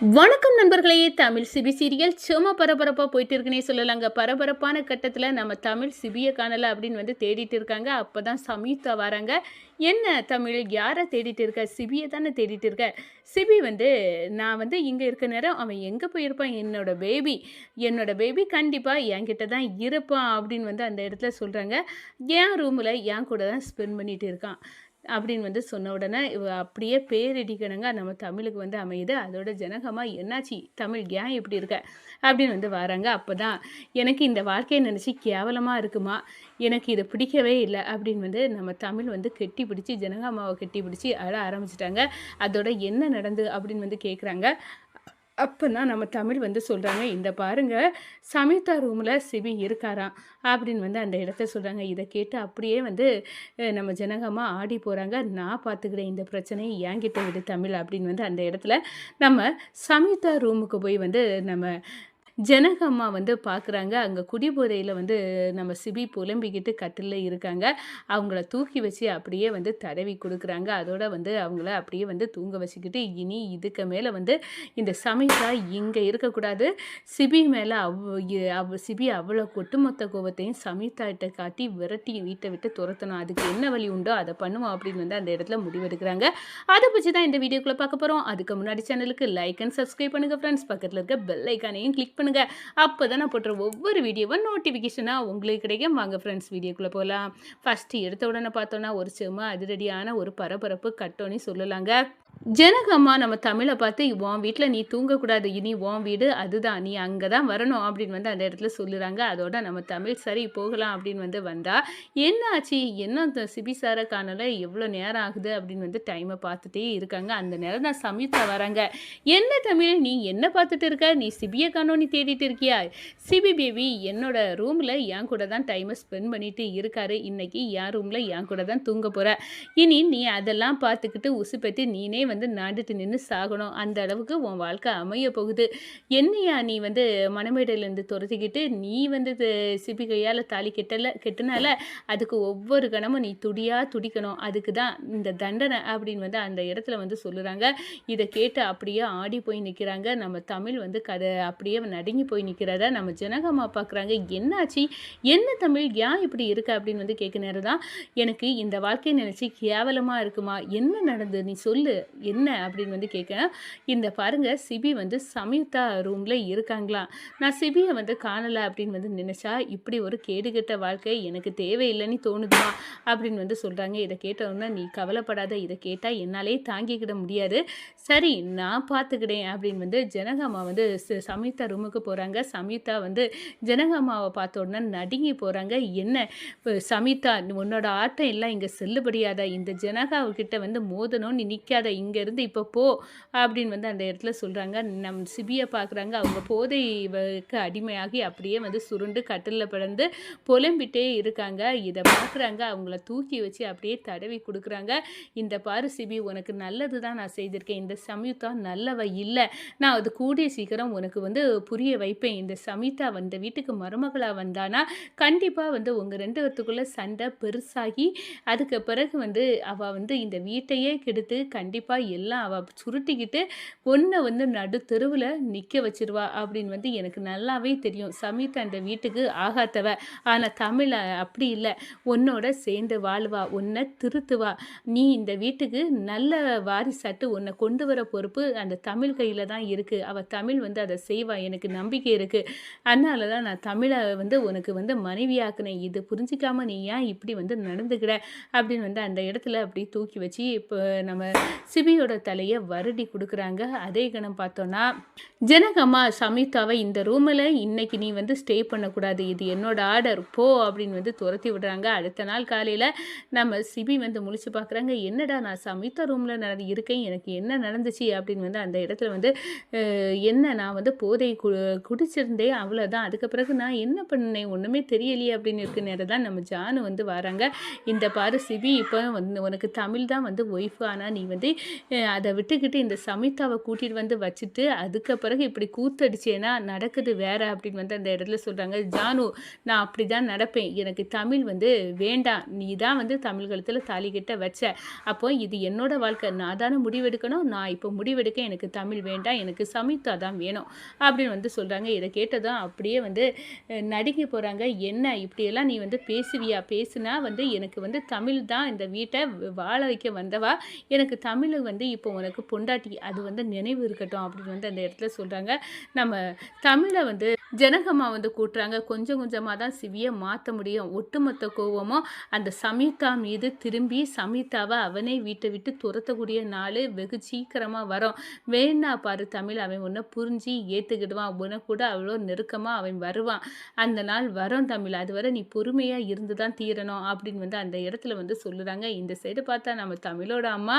வணக்கம் நண்பர்களே. Tamil CP serial சும்மா பரபரப்பாக போயிட்டு இருக்குன்னே சொல்லலாங்க. பரபரப்பான கட்டத்தில் நம்ம தமிழ் சிபியை காணலை அப்படின்னு வந்து தேடிட்டு இருக்காங்க. அப்போ தான் சமீதா வராங்க. என்ன தமிழ் யாரை தேடிட்டு இருக்க? சிபியை தானே தேடிட்டு இருக்க? சிபி வந்து நான் வந்து இங்கே இருக்க நேரம் அவன் எங்கே போயிருப்பான்? என்னோட பேபி என்னோட பேபி கண்டிப்பாக என்கிட்ட தான் இருப்பான் அப்படின்னு வந்து அந்த இடத்துல சொல்கிறாங்க என் ரூமில் என் கூட தான் ஸ்பெண்ட் பண்ணிகிட்டு இருக்கான். அப்படின்னு வந்து சொன்ன உடனே இவ அப்படியே பேரிடிக்கணுங்க. நம்ம தமிழுக்கு வந்து அமையுது. அதோட ஜனகமாக என்னாச்சு? தமிழ் ஏன் இப்படி இருக்க? அப்படின்னு வந்து வராங்க. அப்போ தான் எனக்கு இந்த வாழ்க்கையை நினச்சி கேவலமாக இருக்குமா? எனக்கு இதை பிடிக்கவே இல்லை அப்படின்னு வந்து நம்ம தமிழ் வந்து கெட்டி பிடிச்சி ஜனகாமாவை கெட்டி பிடிச்சி அழ ஆரம்பிச்சிட்டாங்க. அதோட என்ன நடந்து அப்படின்னு வந்து கேட்குறாங்க அப்போ தான் நம்ம தமிழ் வந்து சொல்கிறாங்க இந்த பாருங்கள் சமீதா ரூமில் சிபி இருக்காராம் அப்படின்னு வந்து அந்த இடத்த சொல்கிறாங்க இதை கேட்டு அப்படியே வந்து நம்ம ஜனகமாக ஆடி போகிறாங்க நான் பார்த்துக்கிறேன் இந்த பிரச்சனையை என்கிட்ட விடு தமிழ் அப்படின்னு வந்து அந்த இடத்துல நம்ம சமீதா ரூமுக்கு போய் வந்து நம்ம ஜனகம்மா வந்து பார்க்குறாங்க அங்கே குடிபோதையில் வந்து நம்ம சிபி புலம்பிக்கிட்டு கட்டிலில் இருக்காங்க. அவங்கள தூக்கி வச்சு அப்படியே வந்து தடவி கொடுக்குறாங்க. அதோட வந்து அவங்கள அப்படியே வந்து தூங்க வச்சுக்கிட்டு இனி இதுக்கு மேலே வந்து இந்த சமீதா இங்கே இருக்கக்கூடாது. சிபி மேலே அவ் இ- அவ் சிபி அவ்வளோ ஒட்டுமொத்த கோபத்தையும் சமீதாட்ட காட்டி விரட்டி வீட்டை விட்டு துரத்தணும். அதுக்கு என்ன வழி உண்டோ அதை பண்ணுவோம் அப்படின்னு வந்து அந்த இடத்துல முடிவெடுக்கிறாங்க. அதை பற்றி தான் இந்த வீடியோக்குள்ளே பார்க்க போகிறோம் அதுக்கு முன்னாடி சேனலுக்கு லைக் அண்ட் சப்ஸ்கிரைப் பண்ணுங்கள் ஃப்ரெண்ட்ஸ் பக்கத்தில் இருக்க பெல் ஐக்கானையும் கிளிக் பண்ணுங்கள் அப்போ தான் நான் போட்டுற ஒவ்வொரு வீடியோவும் நோட்டிஃபிகேஷனாக உங்களுக்கு கிடைக்கும். வாங்க ஃப்ரெண்ட்ஸ் வீடியோக்குள்ளே போகலாம் ஃபஸ்ட்டு எடுத்த உடனே பார்த்தோன்னா ஒரு செம்ம அதிரடியான ஒரு பரபரப்பு கட்டோன்னு சொல்லலாங்க. ஜனகம்மா நம்ம தமிழை பார்த்து உன் வீட்டில் நீ தூங்கக்கூடாது. இனி உன் வீடு அதுதான். நீ அங்கே தான் வரணும். அப்படின்னு வந்து அந்த இடத்துல சொல்லுறாங்க. அதோட நம்ம தமிழ் சரி போகலாம் அப்படின்னு வந்து வந்தால் என்ன ஆச்சு என்ன அந்த சிபி சாரை காணல? எவ்வளோ நேரம் ஆகுது? அப்படின்னு வந்து டைமை பார்த்துட்டே இருக்காங்க. அந்த நேரம் தான் சமீதா வராங்க. என்ன தமிழ்? நீ என்ன பார்த்துட்டு இருக்க? நீ சிபியை காணோ நீ தேடிட்டு இருக்கியா? சிபி பேபி என்னோட ரூமில் என் கூட தான் டைமை ஸ்பெண்ட் பண்ணிட்டு இருக்காரு. இன்னைக்கு என் ரூமில் என் கூட தான் தூங்க போகிற இனி நீ அதெல்லாம் பார்த்துக்கிட்டு உசுப்பேத்தி நீனே வந்து நாண்டுட்டு நின்று சாகணும். அந்த அளவுக்கு உன் வாழ்க்கை அமைய போகுது. என்னையா நீ வந்து மணமேடையிலேருந்து துரத்திக்கிட்டு நீ வந்து இது சிபி கையால் தாலி கெட்டல கெட்டினால அதுக்கு ஒவ்வொரு கணமும் நீ துடியாக துடிக்கணும். அதுக்கு தான் இந்த தண்டனை அப்படின்னு வந்து அந்த இடத்துல வந்து சொல்லுறாங்க. இதை கேட்டு அப்படியே ஆடி போய் நிற்கிறாங்க நம்ம தமிழ் வந்து கதை அப்படியே நடுங்கி போய் நிற்கிறத நம்ம ஜனகம்மா பார்க்குறாங்க என்னாச்சு? என்ன தமிழ்? ஏன் இப்படி இருக்கு? அப்படின்னு வந்து கேட்க நேரம் தான் எனக்கு இந்த வாழ்க்கையை நினச்சி கேவலமாக இருக்குமா? என்ன நடந்து நீ சொல்லு. என்ன அப்படின்னு வந்து கேட்க இந்த பாருங்கள் சிபி வந்து சமீதா ரூமில் இருக்காங்களா? நான் சிபியை வந்து காணலை அப்படின்னு வந்து நினச்சா இப்படி ஒரு கேடுகெட்ட வாழ்க்கை எனக்கு தேவையில்லைன்னு தோணுதுமா? அப்படின்னு வந்து சொல்கிறாங்க இதை கேட்டவுடனே நீ கவலைப்படாத இதை கேட்டால் என்னாலே தாங்கிக்கிட முடியாது. சரி நான் பார்த்துக்கிட்டேன் அப்படின்னு வந்து ஜனகம்மா வந்து ச- ரூமுக்கு போகிறாங்க சமீதா வந்து ஜனகம்மாவை பார்த்த உடனே நடுங்கி போகிறாங்க என்ன இப்போ உன்னோட ஆட்டம் எல்லாம் இங்கே செல்லுபடியாத? இந்த ஜனகாவுக்கிட்ட வந்து மோதணும்னு நிற்காத இங்கேருந்து இப்போ போ அப்படின்னு வந்து அந்த இடத்துல சொல்கிறாங்க நம் சிபியை பார்க்குறாங்க. அவங்க போதைக்கு அடிமையாகி அப்படியே வந்து சுருண்டு கட்டிலில் பிறந்து புலம்பிட்டே இருக்காங்க. இதை பார்க்குறாங்க. அவங்கள தூக்கி வச்சு அப்படியே தடவி கொடுக்குறாங்க. இந்த பாரு சிபி உனக்கு நல்லது தான் நான் செய்திருக்கேன். இந்த சமீதா நல்லவ இல்லை. நான் அது கூடிய சீக்கிரம் உனக்கு வந்து புரிய வைப்பேன். இந்த சமீதா வந்த வீட்டுக்கு மருமகளாக வந்தானா கண்டிப்பாக வந்து உங்கள் ரெண்டு பேர்த்துக்குள்ளே சண்டை பெருசாகி அதுக்கு பிறகு வந்து அவள் வந்து இந்த வீட்டையே கெடுத்து கண்டிப்பாக எல்லாம் அவள் சுருட்டிக்கிட்டு ஒன்றை வந்து நடு தெருவில் நிற்க வச்சிருவா அப்படின்னு வந்து எனக்கு நல்லாவே தெரியும். சமீத் அந்த வீட்டுக்கு ஆகாத்தவ ஆனால் தமிழ் அப்படி இல்லை. உன்னோட சேர்ந்து வாழ்வா உன்னை திருத்துவா. நீ இந்த வீட்டுக்கு நல்ல வாரிசாட்டு உன்னை கொண்டு வர பொறுப்பு அந்த தமிழ் கையில் தான் இருக்குது அவள் தமிழ் வந்து அதை செய்வா எனக்கு நம்பிக்கை இருக்குது அதனால தான் நான் தமிழை வந்து உனக்கு வந்து மனைவியாக்குனேன். இது புரிஞ்சிக்காமல் நீ ஏன் இப்படி வந்து நடந்துக்கிட அப்படின்னு வந்து அந்த இடத்துல அப்படி தூக்கி வச்சு இப்போ நம்ம சிபியோட தலையை வருடி கொடுக்குறாங்க. அதே கணம் பார்த்தோன்னா ஜனகம்மா சமிதாவை இந்த ரூமில் இன்னைக்கு நீ வந்து ஸ்டே பண்ணக்கூடாது. இது என்னோட ஆர்டர் போ அப்படின்னு வந்து துரத்தி விடுறாங்க. அடுத்த நாள் காலையில் நம்ம சிபி வந்து முழிச்சு பார்க்குறாங்க. என்னடா நான் சமிதா ரூமில் நடந்து இருக்கேன். எனக்கு என்ன நடந்துச்சு அப்படின்னு வந்து அந்த இடத்துல வந்து என்ன நான் வந்து போதை கு குடிச்சிருந்தேன். அவ்வளோதான் அதுக்கு பிறகு நான் என்ன பண்ணேன்? ஒன்றுமே தெரியலையே அப்படின்னு இருக்க நேரம் தான் நம்ம ஜானு வந்து வராங்க. இந்த பாரு சிபி இப்போ வந்து உனக்கு தமிழ் தான் வந்து ஒய்ஃப் ஆனால் நீ வந்து அதை விட்டுக்கிட்டு இந்த சமிதாவை கூட்டிகிட்டு வந்து வச்சுட்டு அதுக்கு பிறகு இப்படி கூத்தடிச்சேன்னா நடக்குது வேற அப்படின்னு வந்து அந்த இடத்துல சொல்கிறாங்க ஜானு நான் அப்படி தான் நடப்பேன். எனக்கு தமிழ் வந்து வேண்டாம். நீ தான் வந்து தமிழ் கழுத்தில் தாலி கிட்ட வச்ச. அப்போ இது என்னோட வாழ்க்கை. நான் தானே முடிவெடுக்கணும். நான் இப்போ முடிவெடுக்க எனக்கு தமிழ் வேண்டாம். எனக்கு சமிதா தான் வேணும். அப்படின்னு வந்து சொல்கிறாங்க இதை கேட்டதும் அப்படியே வந்து அஹ், நடுங்கி போகிறாங்க என்ன? இப்படியெல்லாம் நீ வந்து பேசுவியா? பேசுனா வந்து எனக்கு வந்து தமிழ் தான் இந்த வீட்டை வாழ வைக்க வந்தவா? எனக்கு தமிழ் வந்து இப்போ உனக்கு பொண்டாட்டி அது வந்து நினைவு இருக்கட்டும் அப்படின்னு வந்து அந்த இடத்துல சொல்கிறாங்க நம்ம தமிழை வந்து ஜனகம்மா வந்து கூட்டுறாங்க. கொஞ்சம் கொஞ்சமாக தான் சிவியை மாற்ற முடியும். ஒட்டுமொத்த கோவமும் அந்த சமீதா மீது திரும்பி சமீதாவை அவனே வீட்டை விட்டு துரத்தக்கூடிய நாள் வெகு சீக்கிரமாக வரும். வேணா பாரு தமிழ் அவன் உன்னை புரிஞ்சு ஏற்றுக்கிடுவான் உன கூட அவ்வளோ நெருக்கமாக அவன் வருவான். அந்த நாள் வரும் தமிழ். அதுவரை நீ பொறுமையாக இருந்து தான் தீரணும் அப்படின்னு வந்து அந்த இடத்துல வந்து சொல்லுறாங்க. இந்த சைடு பார்த்தா நம்ம தமிழோட அம்மா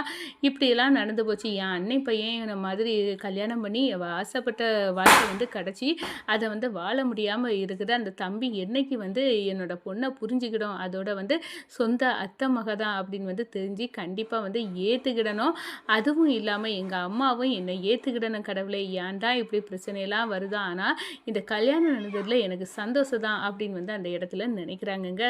இப்படி இப்படியெல்லாம் நடந்து போச்சு. என் அன்னை பையன் இந்த மாதிரி கல்யாணம் பண்ணி ஆசைப்பட்ட வாழ்க்கை வந்து கிடச்சி அதை வந்து வாழ முடியாமல் இருக்குது. அந்த தம்பி என்னைக்கு வந்து என்னோட பொண்ணை புரிஞ்சுக்கிடும். அதோட வந்து சொந்த அத்தை மக தான் அப்படின்னு வந்து தெரிஞ்சு கண்டிப்பாக வந்து ஏற்றுக்கிடணும் அதுவும் இல்லாமல் எங்கள் அம்மாவும் என்னை ஏற்றுக்கிடணும் கடவுளே. ஏன்டா இப்படி பிரச்சனையெல்லாம் வருதா? ஆனால் இந்த கல்யாணம் நடந்ததில் எனக்கு சந்தோஷம் தான் அப்படின்னு வந்து அந்த இடத்துல நினைக்கிறாங்கங்க.